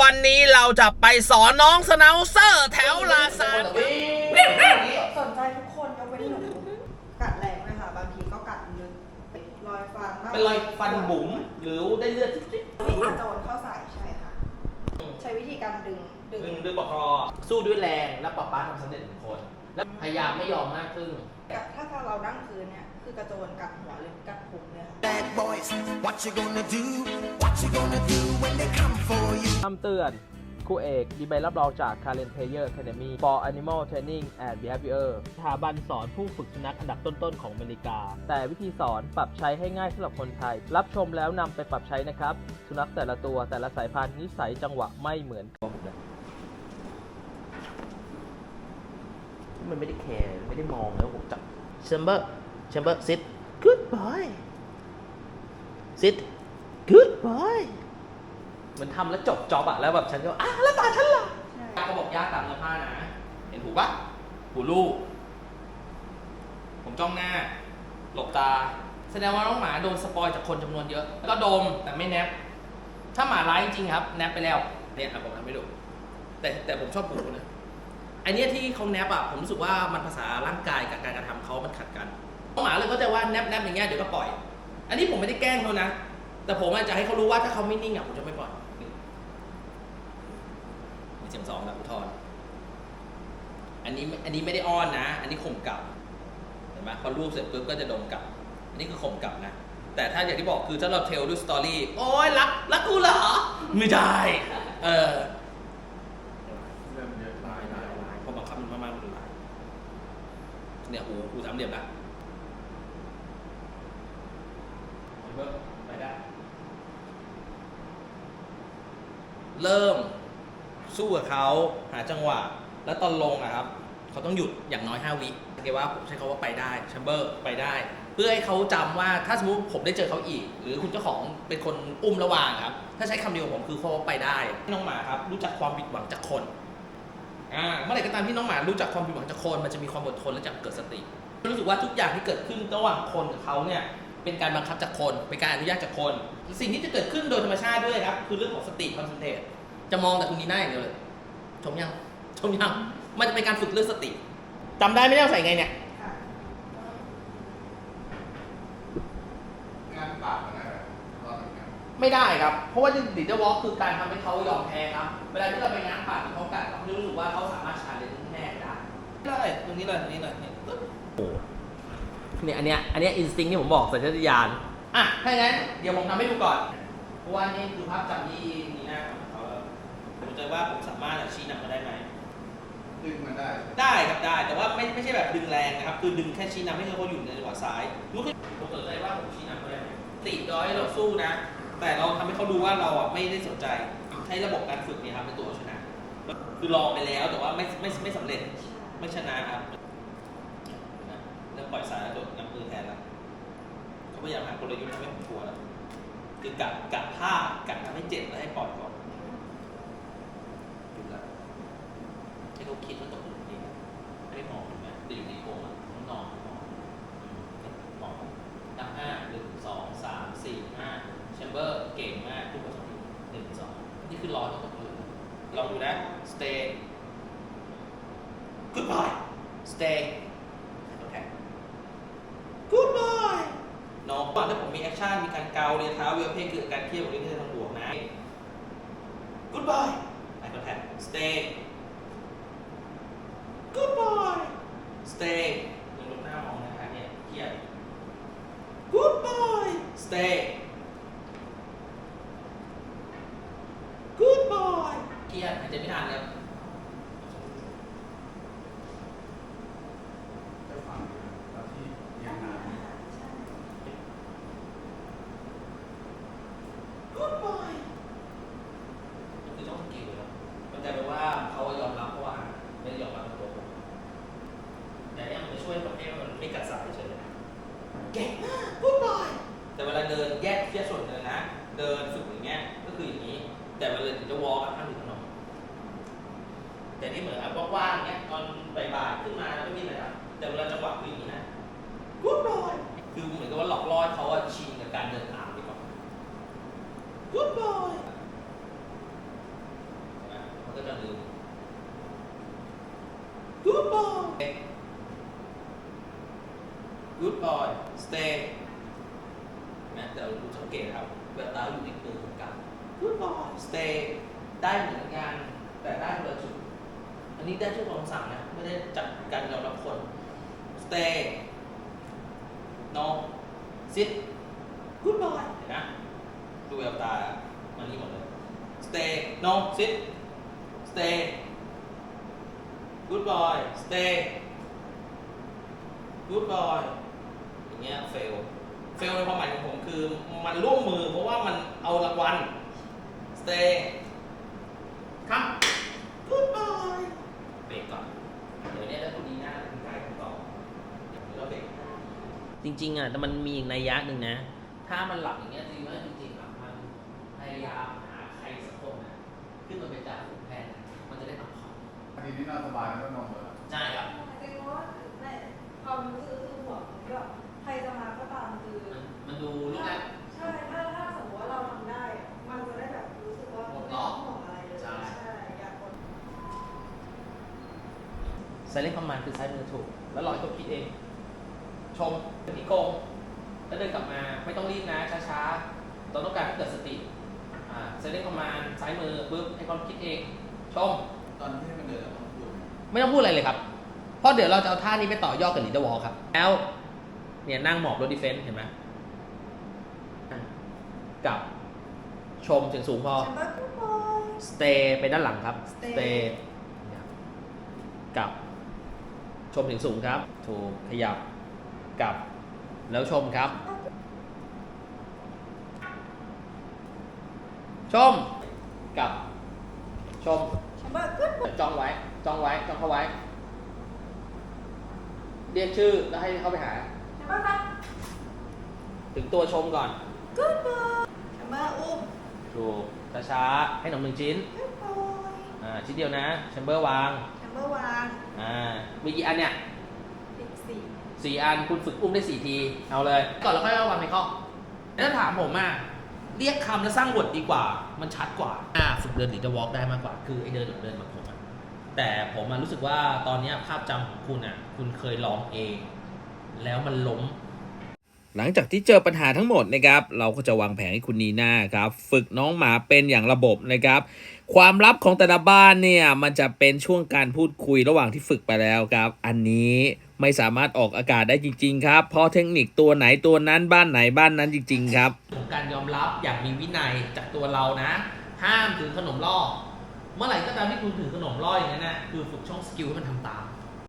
วันนี้เราจะไปสอนน้องสนาวเซอร์แถวลาซานสนใจทุกคนยกเว้นหนูกัดแรงไหมคะบางทีก็กัดลึกรอยฟันบ้างเป็นรอยฟันบุ๋มหรือได้เลือดจิ๊บมีกระโจนเข้าใส่ใช่ค่ะ ใช้วิธีการดึงดึงดึงด้วยปากคอสู้ด้วยแรงและป๊าป๊าทำสำเร็จหนึ่งคน และพยายามไม่ยอมมากขึ้นถ้าเรานั่งพื้นเนี่ย คือกระโจนกัดหัวหรือกัดพุงเนี่ยค่ะ Bad boys, what you gonna do? What you gonna do when they come for you? คำเตือนครูเอกมีใบรับรองจาก Karen Player Academy for Animal Training and Behavior สถาบันสอนผู้ฝึกสุนัขอันดับต้นๆของอเมริกา แต่วิธีสอนปรับใช้ให้ง่ายสำหรับคนไทย รับชมแล้วนำไปปรับใช้นะครับ สุนัขแต่ละตัวแต่ละสายพันธุ์นิสัยจังหวะไม่เหมือนกันมันไม่ได้แคร์ไม่ได้มองแล้วผมจับแชมเบอร์ แชมเบอร์ sit good boy sit good boy มันทำแล้วจบจอบอะแล้วแบบฉันก็อะแล้วตาฉันล่ะใช่เขาบอกยากตามเนื้อผ้านะ เห็นหูปะหูลูก ผมจ้องหน้า หลบตา แสดงว่าน้องหมาโดนสปอยจากคนจำนวนเยอะ แล้วก็ดมแต่ไม่แนบ ถ้าหมาร้ายจริงๆครับ แนบไปแล้ว เนี่ยอะผมทำให้ดู แต่แต่ผมชอบหูนะอันเนี้ยที่เขาแนบอะผมรู้สึกว่ามันภาษาร่างกายกับการกระทำเขามันขัดกันน้อง หมาเลยก็จะว่าแนบแนบอย่างเงี้ยเดี๋ยวก็ปล่อย อันนี้ผมไม่ได้แกล้งเขานะ แต่ผมอาจจะให้เขารู้ว่าถ้าเขาไม่นิ่งอะผมจะไม่ปล่อยมีเสียงสองแบบอุทธรณ์อันนี้อันนี้ไม่ได้อ้อนนะ อันนี้ข่มกลับเห็นไหมพอรูปเสร็จปุ๊บก็จะดมกลับ อันนี้คือข่มกลับนะ แต่ถ้าอย่างที่บอกคือถ้าเราเทลด้วยสตอรี่ โอ้ยรักรักกูเหรอ ไม่ได้ เออเริ่มเยอะลายลายลายพอบังคับมันมากๆมันลายเนี่ยหูหูสามเหลี่ยมละไปได้ เริ่มสู้กับเขาหาจังหวะ แล้วตอนลงอะครับเขาต้องหยุดอย่างน้อย 5 วิเกว่าผมใช้คาว่าไปได้แชมเบอร์ไปได้ เพื่อให้เขาจำว่าถ้าสมมติผมได้เจอเขาอีก หรือคุณเจ้าของเป็นคนอุ้มระหว่างครับ ถ้าใช้คำเดียวผมคือคาว่าไปได้น้องหมาครับรู้จักความผิดหวังจากคนอ่าเมื่อไหร่ก็ตามที่น้องหมารู้จักความผิดหวังจากคน มันจะมีความอดทนและจะเกิดสติรู้สึกว่าทุกอย่างที่เกิดขึ้นระหว่างคนกับเขาเนี่ย เป็นการบังคับจากคน เป็นการอนุญาตจากคน สิ่งที่จะเกิดขึ้นโดยธรรมชาติด้วยครับ คือเรื่องของสติคอนเซนเทรตจะมองแต่คุณนีน่าอย่างเดียวเลย ชมยัง ชมยัง มันจะเป็นการฝึกเรื่องสติจำได้ไหมเนี่ยใส่ไงเนี่ยค่ะงานปากมันอะไรรอดเหมือนกันไม่ได้ครับ เพราะว่าดิจิทัลวอล์กคือการทำให้เขายอมแพ้ครับ เวลาที่เราไปง้างปากที่เขากัดเราจะรู้สึกว่าเขาสามารถชาเลนจ์แม่ได้เลยตรงนี้เลยตรงนี้เลยเนี่ยปึ๊บโอ้ เนี่ยอันเนี้ยอันเนี้ยอินสติ้งที่ผมบอกสัญชาตญาณอะถ้าอย่างนั้นเดี๋ยวผมทำให้ดูก่อนเพราะว่านี่คือภาพจำที่นีน่าทำของเขาแล้วผมจะว่าผมสามารถชี้นำมาได้ไหม ดึงมันได้ ได้ครับได้แต่ว่าไม่ไม่ใช่แบบดึงแรงนะครับ คือดึงแค่ชี้นำให้เขาอยู่ในจังหวะซ้ายรู้คือผมสนใจว่าผมชี้นำเขาได้ไหมติดย้อยเราสู้นะ แต่เราทำให้เขาดูว่าเราอะไม่ได้สนใจใช้ระบบการฝึกเนี่ยครับเป็นตัวเอาชนะ คือลองไปแล้วแต่ว่าไม่ไม่ไม่สำเร็จไม่ชนะครับเริ่ม ปล่อยสายแล้วโดดน้ำมือแทนแล้วเขาพยายามหากลยุทธ์ทำให้ผมกลัวแล้วคือกะกะผ้ากะทำให้เจ็บแล้วให้ปล่อยก่อนหยุดแล้วให้เขาคิดว่าตกหลุมนี้ไม่ได้มองเห็นไหมแต่อยู่ในโค้งอะต้องนอนมองอืมมองนับห้าหนึ่งสองสามสี่ห้าแชมเบอร์เก่งมากทุกคนหนึ่งสองนี่คือรอยต้องตกหลุมลองดูนะ stay goodbye stay โอเค goodbye น้องก่อนถ้าผมมีแอค ชั่น มีการเกาเรียเท้าเวียเพศคือการเครียดของเรื่องทางบวกนะ goodbye eye contact stay Goodbye Stay ลงลงหน้ามองนะครับเนี่ยเครียด Goodbye Stay Goodbye เครียดหายใจไม่ทันเลย จะฟังตอนที่เรียนงาน Goodbye มันคือต้องสกิลแล้วมันกลายเป็นว่าเขายอมรับเพราะว่าไม่ได้ยอมรับในตัวผมแต่เนี่ยมันจะช่วยประเภทว่ามันไม่กัดสายเฉยๆ เก่งมาก Goodbye แต่เวลาเดินแยกแยกส่วนเดินนะ เดินฝึกอย่างเงี้ยก็คืออย่างนี้ แต่เวลาจะวอล์กอะห้ามถึงถนนแต่นี่เหมือนแบบว่างๆเงี้ยตอนบ่ายๆขึ้นมาแล้วไม่มีอะไรทำแต่เวลาจังหวะคืออย่างนี้นะ Goodbye คือเหมือนกับว่าหลอกล่อให้เขาอะชินกับการเดินตามดีกว่า Goodbye ก็จะลืม Good boy Good boy Stay นะแต่เราดูสังเกตครับแววตาอยู่ในมือของกัน Good boy Stay ได้เหมือนกัน แต่ได้คนละจุด อันนี้ได้ช่วยคำสั่งนะ ไม่ได้จัดการยอมรับคน Stay No Sit Good boy เห็นนะ ดูแววตา มันนี่หมดเลย Stay No Sit Stay Good boy Stay Good boy อย่างเงี้ย fail fail ในความหมายของผมคือมันร่วมมือเพราะว่ามันเอารางวัล Stay ครับ Good boy เบรกก่อนเดี๋ยวเนี้ถ้าคุณดีหน้าคุณกายคุณต่อเดี๋ยวเราเบรกจริงๆอะแต่มันมีอีกนัยยะหนึ่งนะ ถ้ามันหลับอย่างเงี้ยจริงว่าจริงๆอะมันพยายามหาใครสักคนนะขึ้นมาเป็นจ่าฝูงแทนนะมันจะได้พักผ่อนอันนี้นี่นอนสบายแล้วก็นอนเลยใช่ครับจริงๆว่าในความรู้สึกคือห่วงแบบ ใครจะมาก็ตามคือมันมันดูลูกแรกใช่ถ้าถ้าสมมติว่าเราทำได้ มันจะได้แบบรู้สึกว่าหมไม่ดต้ล็อองกห่วงอะไรเลยใช่อยากกดไซเลนคอมมานคือซ้ายมือถูก แล้วลอยตัวคิดเอง ชมเป็นอีโกงแล้วเดินกลับมาไม่ต้องรีบนะช้าๆเราต้องการให้เกิดสติอ่าไซเลนคอมมานซ้ายมือปุ๊บให้ความคิดเองชม ตอนที่มันเดินเราต้องพูด ไม่ต้องพูดอะไรเลยครับ เพราะเดี๋ยวเราจะเอาท่านี้ไปต่อยอดกับลีดเดอร์วอลครับ แล้ว เนี่ยนั่งหมอบรถดีเฟนส์เห็นไหมอะกลับชมเสียงสูงพอฉันว่ากูบอย stay ไปด้านหลังครับ Stay stay กลับชมเสียงสูงครับ ถูกขยับกลับ แล้วชมครับ ชมกลับ ชมฉันว่ากูบอยจ้องไว้จ้องไว้จ้องเข้าไว้ เรียกชื่อแล้วให้เข้าไปหา ฉันว่าครับถึงตัวชมก่อนกูบอยฉันว่าอุ้มถูกช้าๆให้หนมหนึ่งชิ้นกูบอยอ่าชิ้นเดียวนะแชมเบอร์วางฉันว่าวางอ่ามีกี่อันเนี่ยสิบสี่สี่อันคุณฝึกอุ้มได้สี่ที เอาเลย ก่อนแล้วค่อยเอาวางในข้อแล้วถ้าถามผมอะเรียกคำแล้วสร้างบทดีกว่า มันชัดกว่าอ่าฝึกเดินหรือจะวอล์กได้มากกว่า คือไอเดินหรือเดินแบบผมอะแต่ผมอะรู้สึกว่าตอนเนี้ยภาพจำของคุณอะ คุณเคยลองเอง แล้วมันล้ม หลังจากที่เจอปัญหาทั้งหมดนะครับ เราก็จะวางแผนให้คุณนีน่าครับ ฝึกน้องหมาเป็นอย่างระบบนะครับ ความลับของแต่ละบ้านเนี่ยมันจะเป็นช่วงการพูดคุยระหว่างที่ฝึกไปแล้วครับ อันนี้ไม่สามารถออกอากาศได้จริง ๆ ครับ เพราะเทคนิคตัวไหนตัวนั้นบ้านไหนบ้านนั้นจริง ๆ ครับของการยอมรับอย่างมีวินัยจากตัวเรานะ ห้ามถือขนมล่อ เมื่อไหร่ก็ตามที่คุณถือขนมล่ออย่างนั้นนะคือฝึกช่องสกิลให้มันทำตาม